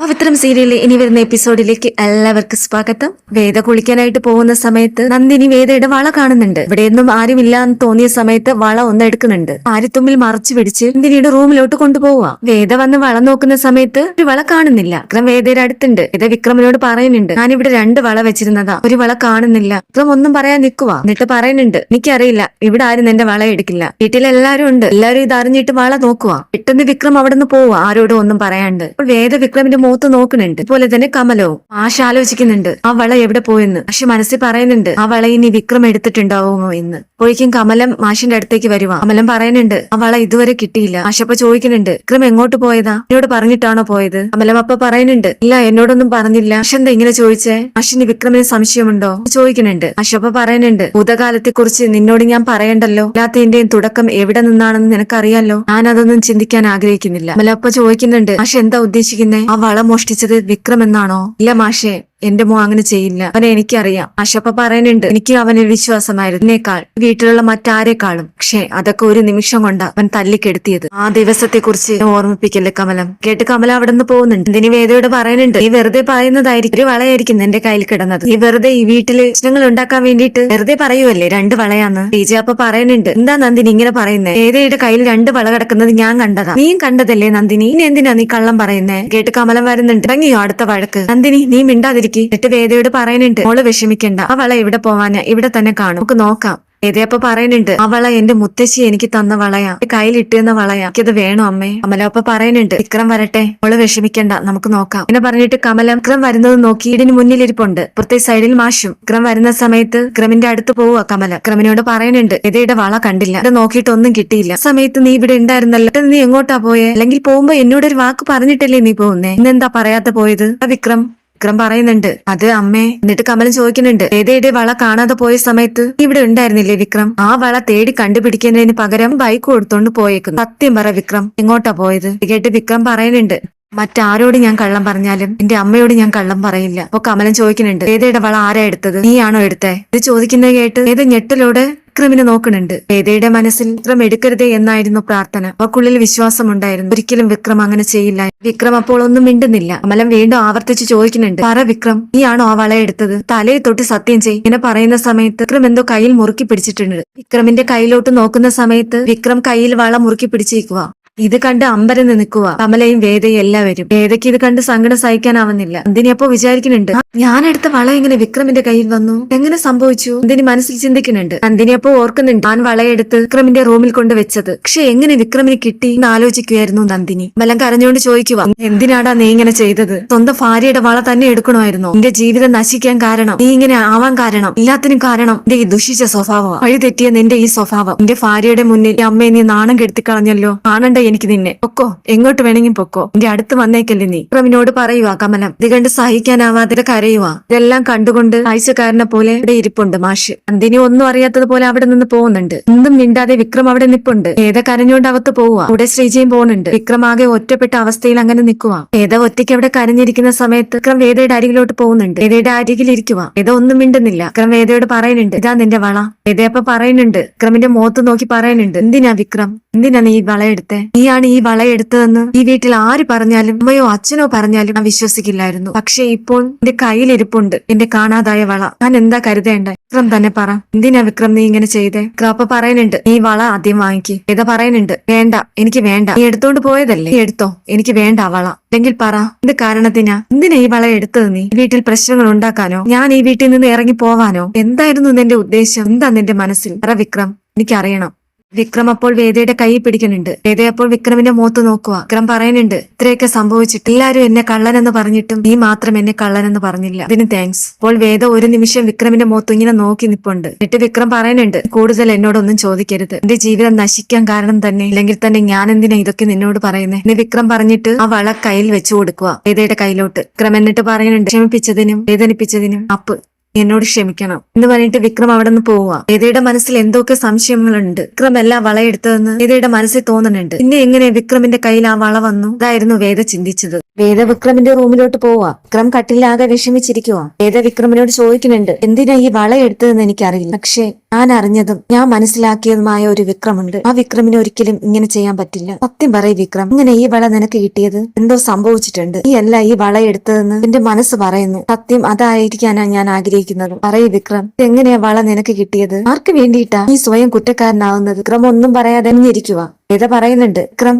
പവിത്രം സീരിയലിലെ ഇനി വരുന്ന എപ്പിസോഡിലേക്ക് എല്ലാവർക്കും സ്വാഗതം. വേദ കുളിക്കാനായിട്ട് പോകുന്ന സമയത്ത് നന്ദിനി വേദയുടെ വള കാണുന്നുണ്ട്. ഇവിടെയൊന്നും ആരുമില്ല എന്ന് തോന്നിയ സമയത്ത് വള ഒന്ന് എടുക്കുന്നുണ്ട്. ആര്യത്തുമ്പിൽ മറച്ചു പിടിച്ച് നന്ദിനിയുടെ റൂമിലോട്ട് കൊണ്ടുപോവുക. വേദ വന്ന് വള നോക്കുന്ന സമയത്ത് ഒരു വള കാണുന്നില്ല. വിക്രം വേദയുടെ അടുത്തുണ്ട്. വേദ വിക്രമനോട് പറയുന്നുണ്ട് ഞാനിവിടെ രണ്ട് വള വെച്ചിരുന്നതാ. ഒരു വള കാണുന്നില്ല. വിക്രം ഒന്നും പറയാൻ നിൽക്കുക എന്നിട്ട് പറയുന്നുണ്ട് എനിക്കറിയില്ല. ഇവിടെ ആരും എന്റെ വള എടുക്കില്ല. വീട്ടിൽ എല്ലാവരും ഉണ്ട്. എല്ലാവരും ഇത് അറിഞ്ഞിട്ട് വള നോക്കുക പെട്ടെന്ന് വിക്രം അവിടെ നിന്ന് പോവുക ആരോടും ഒന്നും പറയാണ്ട്. വേദ വിക്രമിന്റെ മുഖത്ത് നോക്കുന്നുണ്ട്. അതുപോലെ തന്നെ കമലോ ആശ ആലോചിക്കുന്നുണ്ട്. ആ വള എവിടെ പോയെന്ന്? പക്ഷെ മനസ്സിൽ പറയുന്നുണ്ട് ആ വള ഇനി വിക്രം എടുത്തിട്ടുണ്ടാവുമോ എന്ന്. അപ്പോഴേക്കും കമലം മാഷിന്റെ അടുത്തേക്ക് വരുവാ. കമലം പറയുന്നുണ്ട് ആ വള ഇതുവരെ കിട്ടിയില്ല. ആശപ്പ ചോദിക്കുന്നുണ്ട് വിക്രം എങ്ങോട്ട് പോയതാ? എന്നോട് പറഞ്ഞിട്ടാണോ പോയത്? കമലം അപ്പൊ പറയുന്നുണ്ട് ഇല്ല എന്നോടൊന്നും പറഞ്ഞില്ല. ആശന്ത എന്താ ഇങ്ങനെ ചോദിച്ചേ? ആശിന് വിക്രമിന് സംശയമുണ്ടോ? ചോദിക്കുന്നുണ്ട്. ആശപ്പ പറയുന്നുണ്ട് ഭൂതകാലത്തെ കുറിച്ച് നിന്നോട് ഞാൻ പറയണ്ടല്ലോ? എല്ലാത്തിന്റെയും തുടക്കം എവിടെ നിന്നാണെന്ന് നിനക്കറിയാലോ? ഞാൻ അതൊന്നും ചിന്തിക്കാൻ ആഗ്രഹിക്കുന്നില്ല. കമലപ്പ ചോദിക്കുന്നുണ്ട് ആശ എന്താ ഉദ്ദേശിക്കുന്നേ? ആ വള മോഷ്ടിച്ചത് വിക്രം എന്നാണോ? ഇല്ല മാഷേ. എന്റെ മോ അങ്ങനെ ചെയ്യില്ല. അവനെ എനിക്കറിയാം. ആശപ്പ പറയുന്നുണ്ട് എനിക്ക് അവനിൽ വിശ്വാസമായിരുന്നു എന്നേക്കാൾ വീട്ടിലുള്ള മറ്റാരെക്കാളും. പക്ഷെ അതൊക്കെ ഒരു നിമിഷം കൊണ്ട് അവൻ തല്ലിക്കെടുത്തിയത്. ആ ദിവസത്തെ കുറിച്ച് ഓർമ്മിപ്പിക്കല്ലേ കമലം. കേട്ട് കമല അവിടെ നിന്ന് പോകുന്നുണ്ട്. ഇതിന് വേദയോട് പറയുന്നുണ്ട് നീ വെറുതെ പറയുന്നതായിരിക്കും. ഒരു വളയായിരിക്കും എന്റെ കയ്യിൽ കിടന്നത്. നീ വെറുതെ ഈ വീട്ടിൽ പ്രശ്നങ്ങൾ ഉണ്ടാക്കാൻ വേണ്ടിയിട്ട് വെറുതെ പറയുവല്ലേ? രണ്ട് വളയാന്ന്. ടീച്ച അപ്പൊ പറയുന്നുണ്ട് എന്താ നന്ദിനി ഇങ്ങനെ പറയുന്നത് വേദയുടെ കയ്യിൽ രണ്ട് വള കിടക്കുന്നത് ഞാൻ കണ്ടതാ. നീയും കണ്ടതല്ലേ നന്ദിനി? ഇനി എന്തിനാ നീ കള്ളം പറയുന്നേ? കേട്ട് കമലം വരുന്നുണ്ട് ഇറങ്ങിയോ അടുത്ത വഴക്ക്? നന്ദിനി നീ മിണ്ടാതിരിക്കും എന്നിട്ട് വേദയോട് പറയുന്നുണ്ട്. മോൾ വിഷമിക്കണ്ട. ആ വള ഇവിടെ പോവാനാ ഇവിടെ തന്നെ കാണും. നമുക്ക് നോക്കാം. വേദയപ്പ പറയുന്നുണ്ട് ആ വള എന്റെ മുത്തശ്ശി എനിക്ക് തന്ന വളയാ. കയ്യിൽ വളയാ. എനിക്കത് വേണോ അമ്മേ? കമലപ്പ പറയുന്നുണ്ട് വിക്രം വരട്ടെ. മോൾ വിഷമിക്കണ്ട. നമുക്ക് നോക്കാം. എന്നെ പറഞ്ഞിട്ട് കമലം വിക്രം വരുന്നത് നോക്കി വീടിന് മുന്നിലിരിപ്പുണ്ട്. പുറത്തെ സൈഡിൽ മാഷും. വിക്രം വരുന്ന സമയത്ത് വിക്രമിന്റെ അടുത്ത് പോവുക കമല. വിക്രമിനോട് പറയുന്നുണ്ട് വേദയുടെ വള കണ്ടില്ല. ഇത് നോക്കിയിട്ട് ഒന്നും കിട്ടിയില്ല. സമയത്ത് നീ ഇവിടെ ഉണ്ടായിരുന്നല്ലോ. നീ എങ്ങോട്ടാ പോയെ? അല്ലെങ്കിൽ പോകുമ്പോ എന്നോട് ഒരു വാക്ക് പറഞ്ഞിട്ടല്ലേ നീ പോകുന്നേ? ഇന്നെന്താ പറയാത്ത പോയത്? വിക്രം വിക്രം പറയുന്നുണ്ട് അത് അമ്മേ എന്നിട്ട് കമലൻ ചോദിക്കുന്നുണ്ട് ഏതേടെ വള കാണാതെ പോയ സമയത്ത് ഇവിടെ ഉണ്ടായിരുന്നില്ലേ വിക്രം? ആ വള തേടി കണ്ടുപിടിക്കുന്നതിന് പകരം ബൈക്ക് കൊടുത്തോണ്ട് പോയേക്കുന്നു. സത്യം പറ വിക്രം എങ്ങോട്ടാ പോയത്? കേട്ട് വിക്രം പറയുന്നുണ്ട് മറ്റാരോട് ഞാൻ കള്ളം പറഞ്ഞാലും എന്റെ അമ്മയോട് ഞാൻ കള്ളം പറയില്ല. അപ്പൊ കമലൻ ചോദിക്കുന്നുണ്ട് ഏതേടെ വള ആരാ എടുത്തത്? നീയാണോ എടുത്തേ? ഇത് ചോദിക്കുന്നത് കേട്ട് ഏത് ഞെട്ടലോട് വിക്രമിനെ നോക്കുന്നുണ്ട്. വേദയുടെ മനസ്സിൽ വിക്രം എടുക്കരുതേ എന്നായിരുന്നു പ്രാർത്ഥന. അവക്കുള്ളിൽ വിശ്വാസമുണ്ടായിരുന്നു. ഒരിക്കലും വിക്രം അങ്ങനെ ചെയ്യില്ല. വിക്രം അപ്പോൾ ഒന്നും മിണ്ടുന്നില്ല. അമലം വീണ്ടും ആവർത്തിച്ച് ചോദിക്കുന്നുണ്ട്. പറ വിക്രം നീയാണോ ആ വള എടുത്തത്? തലയിൽ തൊട്ട് സത്യം ചെയ് ഇങ്ങനെ പറയുന്ന സമയത്ത് വിക്രം എന്തോ കയ്യിൽ മുറുക്കി പിടിച്ചിട്ടുണ്ട്. വിക്രമിന്റെ കയ്യിലോട്ട് നോക്കുന്ന സമയത്ത് വിക്രം കയ്യിൽ വള മുറുക്കി പിടിച്ചിരിക്കുക ഇത് കണ്ട് അമ്പരന്ന് നിൽക്കുക കമലയും വേദയും എല്ലാവരും. വേദയ്ക്ക് ഇത് കണ്ട് സങ്കടം സഹിക്കാനാവുന്നില്ല. എന്തിനി അപ്പോ വിചാരിക്കുന്നുണ്ട് ഞാൻ എടുത്ത വള എങ്ങനെ വിക്രമിന്റെ കയ്യിൽ വന്നു? എങ്ങനെ സംഭവിച്ചു? എന്തിനി മനസ്സിൽ ചിന്തിക്കുന്നുണ്ട്. നന്ദിനി അപ്പോ ഓർക്കുന്നുണ്ട് ഞാൻ വളയെടുത്ത് വിക്രമിന്റെ റൂമിൽ കൊണ്ട് വെച്ചത്. പക്ഷെ എങ്ങനെ വിക്രമിന് കിട്ടി? എന്ന് ആലോചിക്കുകയായിരുന്നു നന്ദിനി. മലം കരഞ്ഞുകൊണ്ട് ചോദിക്കുക എന്തിനാടാ നീ ഇങ്ങനെ ചെയ്തത്? സ്വന്തം ഭാര്യയുടെ വള തന്നെ എടുക്കണമായിരുന്നു? നിന്റെ ജീവിതം നശിക്കാൻ കാരണം നീ ഇങ്ങനെ ആവാൻ കാരണം എല്ലാത്തിനും കാരണം നിന്റെ ഈ ദുഷിച്ച സ്വഭാവം വഴി തെറ്റിയ നിന്റെ ഈ സ്വഭാവം. നിന്റെ ഭാര്യയുടെ മുന്നിൽ അമ്മയെ നീ നാണം കെടുത്തി കളഞ്ഞല്ലോ. കാണണ്ട എനിക്ക് നിന്നെ. പൊക്കോ എങ്ങോട്ട് വേണമെങ്കിൽ പൊക്കോ. എന്റെ അടുത്ത് വന്നേക്കല്ലേ നീ. വിക്രമിനോട് പറയുവാ കമലം. ഇത് കണ്ട് സഹിക്കാനാവാതെ കരയുവാ. ഇതെല്ലാം കണ്ടുകൊണ്ട് ആഴ്ചക്കാരനെ പോലെ ഇവിടെ ഇരിപ്പുണ്ട് മാഷ്. നന്ദിനി ഒന്നും അറിയാത്തതുപോലെ അവിടെ നിന്ന് പോകുന്നുണ്ട്. ഒന്നും മിണ്ടാതെ വിക്രം അവിടെ നിപ്പുണ്ട്. ഏത കരഞ്ഞുകൊണ്ട് അകത്ത് പോവുക കൂടെ ശ്രീജയും പോകുന്നുണ്ട്. വിക്രം ആകെ ഒറ്റപ്പെട്ട അവസ്ഥയിൽ അങ്ങനെ നിൽക്കുക ഏത ഒറ്റയ്ക്ക് അവിടെ കരഞ്ഞിരിക്കുന്ന സമയത്ത് വിക്രം വേദയുടെ അരികിലോട്ട് പോകുന്നുണ്ട്. വേദയുടെ അരികിൽ ഇരിക്കുക ഏത ഒന്നും മിണ്ടുന്നില്ല. വിക്രം വേദയോട് പറയുന്നുണ്ട് ഇതാ നിന്റെ വള. വേദയപ്പ പറയുന്നുണ്ട് വിക്രമിന്റെ മുഖത്ത് നോക്കി പറയുന്നുണ്ട് എന്തിനാ വിക്രം? എന്തിനാ നീ ഈ വളയെടുത്തേ നീയാണ് ഈ വളയെടുത്തതെന്ന് ഈ വീട്ടിൽ ആര് പറഞ്ഞാലും അമ്മയോ അച്ഛനോ പറഞ്ഞാലും ഞാൻ വിശ്വസിക്കില്ലായിരുന്നു. പക്ഷെ ഇപ്പോൾ എന്റെ കയ്യിലിരിപ്പുണ്ട് എന്റെ കാണാതായ വള. ഞാൻ എന്താ കരുതേണ്ട? വിക്രം തന്നെ പറ. എന്തിനാ വിക്രം നീ ഇങ്ങനെ ചെയ്തേ? അപ്പൊ പറയുന്നുണ്ട് നീ വള ആദ്യം വാങ്ങിക്ക്. ഏതാ പറയുന്നുണ്ട് വേണ്ട എനിക്ക് വേണ്ട. നീ എടുത്തോണ്ട് പോയതല്ലേ? നീ എടുത്തോ. എനിക്ക് വേണ്ട വള. അല്ലെങ്കിൽ പറ. എന്ത് കാരണത്തിനാ? എന്തിനാ ഈ വള എടുത്തത് നീ? വീട്ടിൽ പ്രശ്നങ്ങൾ ഉണ്ടാക്കാനോ? ഞാൻ ഈ വീട്ടിൽ നിന്ന് ഇറങ്ങി പോവാനോ? എന്തായിരുന്നു നിന്റെ ഉദ്ദേശം? എന്താ നിന്റെ മനസ്സിൽ? പറ വിക്രം എനിക്കറിയണം. വിക്രം അപ്പോൾ വേദയുടെ കൈ പിടിക്കുന്നുണ്ട്. വേദ അപ്പോൾ വിക്രമിന്റെ മുഖത്ത് നോക്കുക വിക്രം പറയുന്നുണ്ട് ഇത്രയൊക്കെ സംഭവിച്ചിട്ട് എല്ലാരും എന്നെ കള്ളനെന്ന് പറഞ്ഞിട്ടും നീ മാത്രം എന്നെ കള്ളനെന്ന് പറഞ്ഞില്ല. അതിന് താങ്ക്സ് അപ്പോൾ വേദ ഒരു നിമിഷം വിക്രമിന്റെ മുഖത്ത് ഇങ്ങനെ നോക്കി നിപ്പുണ്ട്. എന്നിട്ട് വിക്രം പറയുന്നുണ്ട് കൂടുതൽ എന്നോടൊന്നും ചോദിക്കരുത്. എന്റെ ജീവിതം നശിക്കാൻ കാരണം തന്നെ ഇല്ലെങ്കിൽ തന്നെ ഞാൻ എന്തിനാ ഇതൊക്കെ നിന്നോട് പറയുന്നത് എന്ന് വിക്രം പറഞ്ഞിട്ട് ആ വള കയ്യിൽ വെച്ചു കൊടുക്കുക വേദയുടെ കയ്യിലോട്ട്. വിക്രം എന്നിട്ട് പറയുന്നുണ്ട് ക്ഷമിപ്പിച്ചതിനും വേദനിപ്പിച്ചതിനും അപ്പ്. എന്നോട് ക്ഷമിക്കണം എന്ന് പറഞ്ഞിട്ട് വിക്രം അവിടെ നിന്ന് പോവുക. വേദയുടെ മനസ്സിൽ എന്തൊക്കെ സംശയങ്ങളുണ്ട്? വിക്രം എല്ലാം വളയെടുത്തതെന്ന് വേദയുടെ മനസ്സിൽ തോന്നുന്നുണ്ട്. പിന്നെ എങ്ങനെ വിക്രമിന്റെ കയ്യിൽ ആ വള വന്നു? അതായിരുന്നു വേദ ചിന്തിച്ചത്. വേദ വിക്രമിന്റെ റൂമിലോട്ട് പോവാ വിക്രം കട്ടിലാകെ വിഷമിച്ചിരിക്കുക വേദ വിക്രമിനോട് ചോദിക്കുന്നുണ്ട് എന്തിനാ ഈ വള എടുത്തതെന്ന് എനിക്കറിയില്ല. പക്ഷേ ഞാൻ അറിഞ്ഞതും ഞാൻ മനസ്സിലാക്കിയതുമായ ഒരു വിക്രമുണ്ട്. ആ വിക്രമിന് ഒരിക്കലും ഇങ്ങനെ ചെയ്യാൻ പറ്റില്ല. സത്യം പറയ് വിക്രം ഇങ്ങനെ ഈ വള നിനക്ക് കിട്ടിയത്? എന്തോ സംഭവിച്ചിട്ടുണ്ട്. ഈ അല്ല ഈ വള എടുത്തതെന്ന് എന്റെ മനസ്സ് പറയുന്നു. സത്യം അതായിരിക്കാനാ ഞാൻ ആഗ്രഹിക്കുന്നത്. പറയ് വിക്രം എങ്ങനെയാ വള നിനക്ക് കിട്ടിയത്? ആർക്ക് വേണ്ടിയിട്ടാ നീ സ്വയം കുറ്റക്കാരനാവുന്നത്? വിക്രം ഒന്നും പറയാതെ ഇരിക്കുക വേദ പറയുന്നുണ്ട് വിക്രം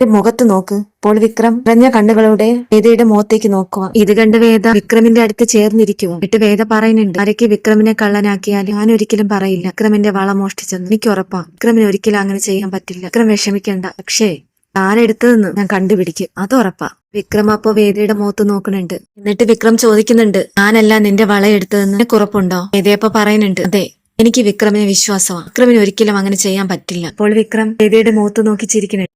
മുഖത്ത് നോക്ക്. ഇപ്പോൾ വിക്രം നിറഞ്ഞ കണ്ണുകളോടെ വേദയുടെ മുഖത്തേക്ക് നോക്കുക ഇത് കണ്ട് വേദ വിക്രമിന്റെ അടുത്ത് ചേർന്നിരിക്കുക എന്നിട്ട് വേദ പറയുന്നുണ്ട് ആരൊക്കെ വിക്രമിനെ കള്ളനാക്കിയാൽ ഞാൻ ഒരിക്കലും പറയില്ല. വിക്രമിന്റെ വള മോഷ്ടിച്ചെന്ന്. എനിക്ക് ഉറപ്പാ. വിക്രമിന് ഒരിക്കലും അങ്ങനെ ചെയ്യാൻ പറ്റില്ല. വിക്രം വിഷമിക്കണ്ട. പക്ഷേ ആരെടുത്തതെന്ന് ഞാൻ കണ്ടുപിടിക്കും. അത് ഉറപ്പാ. വിക്രം അപ്പോ വേദിയുടെ മുഖത്ത് നോക്കുന്നുണ്ട്. എന്നിട്ട് വിക്രം ചോദിക്കുന്നുണ്ട് ഞാനല്ല നിന്റെ വള എടുത്തതെന്ന്? കുറപ്പുണ്ടോ വേദയപ്പോ പറയുന്നുണ്ട് അതെ എനിക്ക് വിക്രമിനെ വിശ്വാസമാണ് വിക്രമിന് ഒരിക്കലും അങ്ങനെ ചെയ്യാൻ പറ്റില്ല. അപ്പോൾ വിക്രം വേദിയുടെ മുഖത്ത് നോക്കി